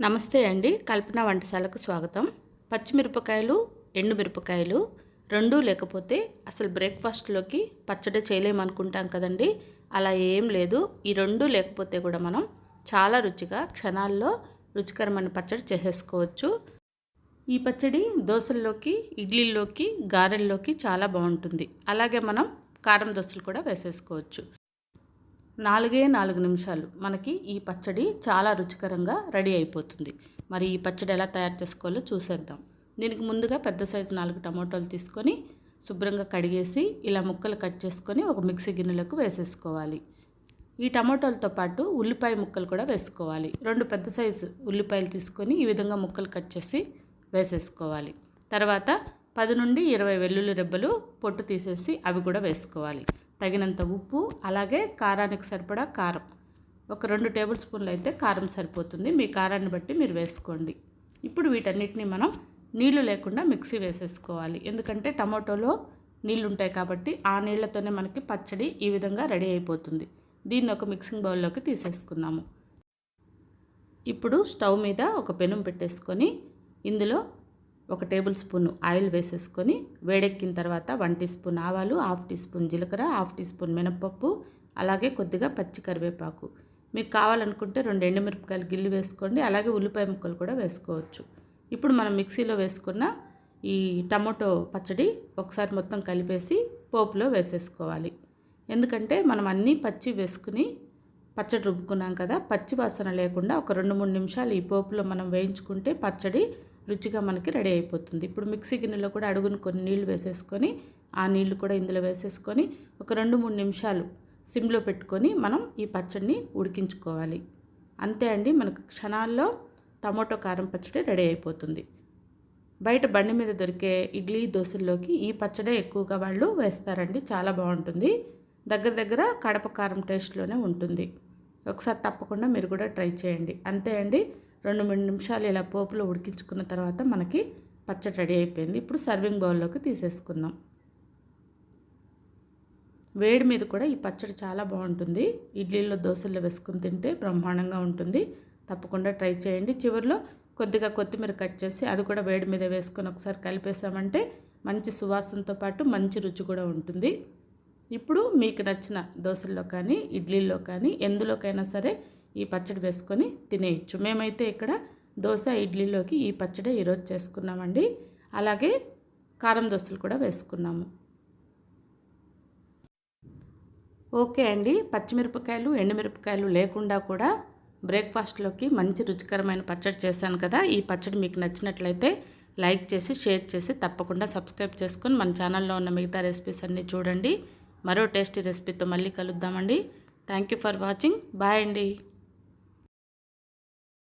నమస్తే అండి. కల్పన వంటశాలకు స్వాగతం. పచ్చిమిరపకాయలు ఎండుమిరపకాయలు రెండూ లేకపోతే అసలు బ్రేక్ఫాస్ట్లోకి పచ్చడి చేయలేమనుకుంటాం కదండి. అలా ఏం లేదు. ఈ రెండు లేకపోతే కూడా మనం చాలా రుచిగా క్షణాల్లో రుచికరమైన పచ్చడి చేసేసుకోవచ్చు. ఈ పచ్చడి దోశల్లోకి ఇడ్లీల్లోకి గారెల్లోకి చాలా బాగుంటుంది. అలాగే మనం కారం దోశలు కూడా వేసేసుకోవచ్చు. నాలుగే నాలుగు నిమిషాలు మనకి ఈ పచ్చడి చాలా రుచికరంగా రెడీ అయిపోతుంది. మరి ఈ పచ్చడి ఎలా తయారు చేసుకోవాలో చూసేద్దాం. దీనికి ముందుగా పెద్ద సైజు నాలుగు టమాటోలు తీసుకొని శుభ్రంగా కడిగేసి ఇలా ముక్కలు కట్ చేసుకొని ఒక మిక్సీ గిన్నెలకు వేసేసుకోవాలి. ఈ టమాటోలతో పాటు ఉల్లిపాయ ముక్కలు కూడా వేసుకోవాలి. రెండు పెద్ద సైజు ఉల్లిపాయలు తీసుకొని ఈ విధంగా ముక్కలు కట్ చేసి వేసేసుకోవాలి. తర్వాత పది నుండి ఇరవై వెల్లుల్లి రెబ్బలు పొట్టు తీసేసి అవి కూడా వేసుకోవాలి. తగినంత ఉప్పు అలాగే కారానికి సరిపడా కారం. ఒక రెండు టేబుల్ స్పూన్లు అయితే కారం సరిపోతుంది. మీ కారాన్ని బట్టి మీరు వేసుకోండి. ఇప్పుడు వీటన్నిటిని మనం నీళ్ళు లేకుండా మిక్సీ వేసేసుకోవాలి. ఎందుకంటే టమాటోలో నీళ్ళు ఉంటాయి కాబట్టి ఆ నీళ్ళతోనే మనకి పచ్చడి ఈ విధంగా రెడీ అయిపోతుంది. దీన్ని ఒక మిక్సింగ్ బౌల్లోకి తీసేసుకుందాము. ఇప్పుడు స్టవ్ మీద ఒక పెనం పెట్టేసుకొని ఇందులో ఒక టేబుల్ స్పూన్ ఆయిల్ వేసేసుకొని వేడెక్కిన తర్వాత వన్ టీ స్పూన్ ఆవాలు హాఫ్ టీ స్పూన్ జీలకర్ర హాఫ్ టీ స్పూన్ మినపప్పు అలాగే కొద్దిగా పచ్చి కరివేపాకు. మీకు కావాలనుకుంటే రెండు ఎండుమిరపకాయలు గిల్లి వేసుకోండి అలాగే ఉల్లిపాయ ముక్కలు కూడా వేసుకోవచ్చు. ఇప్పుడు మనం మిక్సీలో వేసుకున్న ఈ టమాటో పచ్చడి ఒకసారి మొత్తం కలిపేసి పోపులో వేసేసుకోవాలి. ఎందుకంటే మనం అన్నీ పచ్చి వేసుకుని పచ్చడి రుబ్బుకున్నాం కదా పచ్చి వాసన లేకుండా ఒక రెండు మూడు నిమిషాలు ఈ పోపులో మనం వేయించుకుంటే పచ్చడి రుచిగా మనకి రెడీ అయిపోతుంది. ఇప్పుడు మిక్సీ గిన్నెలో కూడా అడుగును కొన్ని నీళ్ళు వేసేసుకొని ఆ నీళ్ళు కూడా ఇందులో వేసేసుకొని ఒక రెండు మూడు నిమిషాలు సిమ్లో పెట్టుకొని మనం ఈ పచ్చడిని ఉడికించుకోవాలి. అంతే అండి మనకు క్షణాల్లో టమోటో కారం పచ్చడి రెడీ అయిపోతుంది. బయట బండి మీద దొరికే ఇడ్లీ దోశల్లోకి ఈ పచ్చడే ఎక్కువగా వాళ్ళు వేస్తారండి చాలా బాగుంటుంది. దగ్గర దగ్గర కడప కారం టేస్ట్లోనే ఉంటుంది. ఒకసారి తప్పకుండా మీరు కూడా ట్రై చేయండి. అంతే అండి రెండు మూడు నిమిషాలు ఇలా పోపులో ఉడికించుకున్న తర్వాత మనకి పచ్చడి రెడీ అయిపోయింది. ఇప్పుడు సర్వింగ్ బౌల్లోకి తీసేసుకుందాం. వేడి మీద కూడా ఈ పచ్చడి చాలా బాగుంటుంది. ఇడ్లీలో దోశల్లో వేసుకుని తింటే బ్రహ్మాండంగా ఉంటుంది. తప్పకుండా ట్రై చేయండి. చివరిలో కొద్దిగా కొత్తిమీర కట్ చేసి అది కూడా వేడి మీద వేసుకొని ఒకసారి కలిపేసామంటే మంచి సువాసనతో పాటు మంచి రుచి కూడా ఉంటుంది. ఇప్పుడు మీకు నచ్చిన దోశల్లో కానీ ఇడ్లీల్లో కానీ ఎందులోకైనా సరే ఈ పచ్చడి వేసుకొని తినేయచ్చు. మేమైతే ఇక్కడ దోశ ఇడ్లీలోకి ఈ పచ్చడి ఈరోజు చేసుకున్నామండి. అలాగే కారం దోశలు కూడా వేసుకున్నాము. ఓకే అండి. పచ్చిమిరపకాయలు ఎండుమిరపకాయలు లేకుండా కూడా బ్రేక్ఫాస్ట్లోకి మంచి రుచికరమైన పచ్చడి చేశాను కదా. ఈ పచ్చడి మీకు నచ్చినట్లయితే లైక్ చేసి షేర్ చేసి తప్పకుండా సబ్స్క్రైబ్ చేసుకొని మన ఛానల్లో ఉన్న మిగతా రెసిపీస్ అన్నీ చూడండి. మరో టేస్టీ రెసిపీతో మళ్ళీ కలుద్దామండి. Thank you for watching. Bye అండి.